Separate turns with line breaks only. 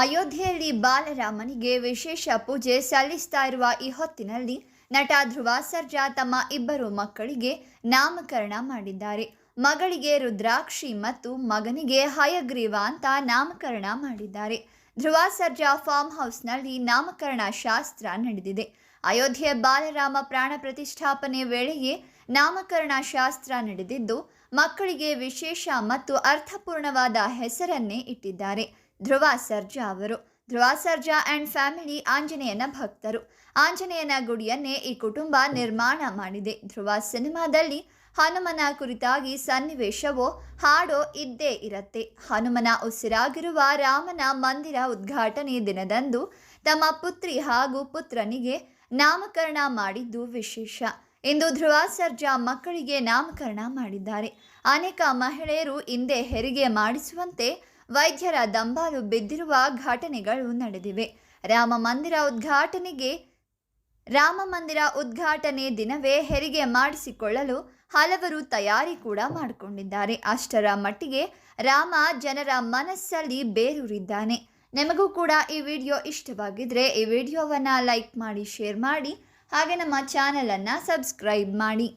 ಅಯೋಧ್ಯೆಯಲ್ಲಿ ಬಾಲರಾಮನಿಗೆ ವಿಶೇಷ ಪೂಜೆ ಸಲ್ಲಿಸ್ತಾ ಇರುವ ಈ ಹೊತ್ತಿನಲ್ಲಿ ನಟ ಧ್ರುವ ಸರ್ಜಾ ತಮ್ಮ ಇಬ್ಬರು ಮಕ್ಕಳಿಗೆ ನಾಮಕರಣ ಮಾಡಿದ್ದಾರೆ. ಮಗಳಿಗೆ ರುದ್ರಾಕ್ಷಿ ಮತ್ತು ಮಗನಿಗೆ ಹಯಗ್ರೀವ ಅಂತ ನಾಮಕರಣ ಮಾಡಿದ್ದಾರೆ. ಧ್ರುವ ಸರ್ಜಾ ಫಾರ್ಮ್ ಹೌಸ್ನಲ್ಲಿ ನಾಮಕರಣ ಶಾಸ್ತ್ರ ನಡೆದಿದೆ. ಅಯೋಧ್ಯೆ ಬಾಲರಾಮ ಪ್ರಾಣ ಪ್ರತಿಷ್ಠಾಪನೆ ವೇಳೆಯೇ ನಾಮಕರಣ ಶಾಸ್ತ್ರ ನಡೆದಿದ್ದು, ಮಕ್ಕಳಿಗೆ ವಿಶೇಷ ಮತ್ತು ಅರ್ಥಪೂರ್ಣವಾದ ಹೆಸರನ್ನೇ ಇಟ್ಟಿದ್ದಾರೆ. ಧ್ರುವ ಸರ್ಜಾ ಅವರು. ಧ್ರುವ ಸರ್ಜಾ ಆ್ಯಂಡ್ ಫ್ಯಾಮಿಲಿ ಆಂಜನೇಯನ ಭಕ್ತರು. ಆಂಜನೇಯನ ಗುಡಿಯನ್ನೇ ಈ ಕುಟುಂಬ ನಿರ್ಮಾಣ ಮಾಡಿದೆ. ಧ್ರುವ ಸಿನಿಮಾದಲ್ಲಿ ಹನುಮನ ಕುರಿತಾಗಿ ಸನ್ನಿವೇಶವೋ ಹಾಡೋ ಇದ್ದೇ ಇರತ್ತೆ. ಹನುಮನ ಉಸಿರಾಗಿರುವ ರಾಮನ ಮಂದಿರ ಉದ್ಘಾಟನೆ ದಿನದಂದು ತಮ್ಮ ಪುತ್ರಿ ಹಾಗೂ ಪುತ್ರನಿಗೆ ನಾಮಕರಣ ಮಾಡಿದ್ದು ವಿಶೇಷ. ಇಂದು ಧ್ರುವ ಸರ್ಜಾ ಮಕ್ಕಳಿಗೆ ನಾಮಕರಣ ಮಾಡಿದ್ದಾರೆ. ಅನೇಕ ಮಹಿಳೆಯರು ಹಿಂದೆ ಹೆರಿಗೆ ಮಾಡಿಸುವಂತೆ ವೈದ್ಯರ ದಂಬಾಲು ಬಿದ್ದಿರುವ ಘಟನೆಗಳು ನಡೆದಿವೆ. ರಾಮ ಮಂದಿರ ಉದ್ಘಾಟನೆಗೆ, ರಾಮ ಮಂದಿರ ಉದ್ಘಾಟನೆ ದಿನವೇ ಹೆರಿಗೆ ಮಾಡಿಸಿಕೊಳ್ಳಲು ಹಲವರು ತಯಾರಿ ಕೂಡ ಮಾಡಿಕೊಂಡಿದ್ದಾರೆ. ಅಷ್ಟರ ಮಟ್ಟಿಗೆ ರಾಮ ಜನರ ಮನಸ್ಸಲ್ಲಿ ಬೇರೂರಿದ್ದಾನೆ. ನಿಮಗೂ ಕೂಡ ಈ ವಿಡಿಯೋ ಇಷ್ಟವಾಗಿದ್ರೆ ಈ ವಿಡಿಯೋವನ್ನು ಲೈಕ್ ಮಾಡಿ, ಶೇರ್ ಮಾಡಿ, ಹಾಗೆ ನಮ್ಮ ಚಾನಲನ್ನು ಸಬ್ಸ್ಕ್ರೈಬ್ ಮಾಡಿ.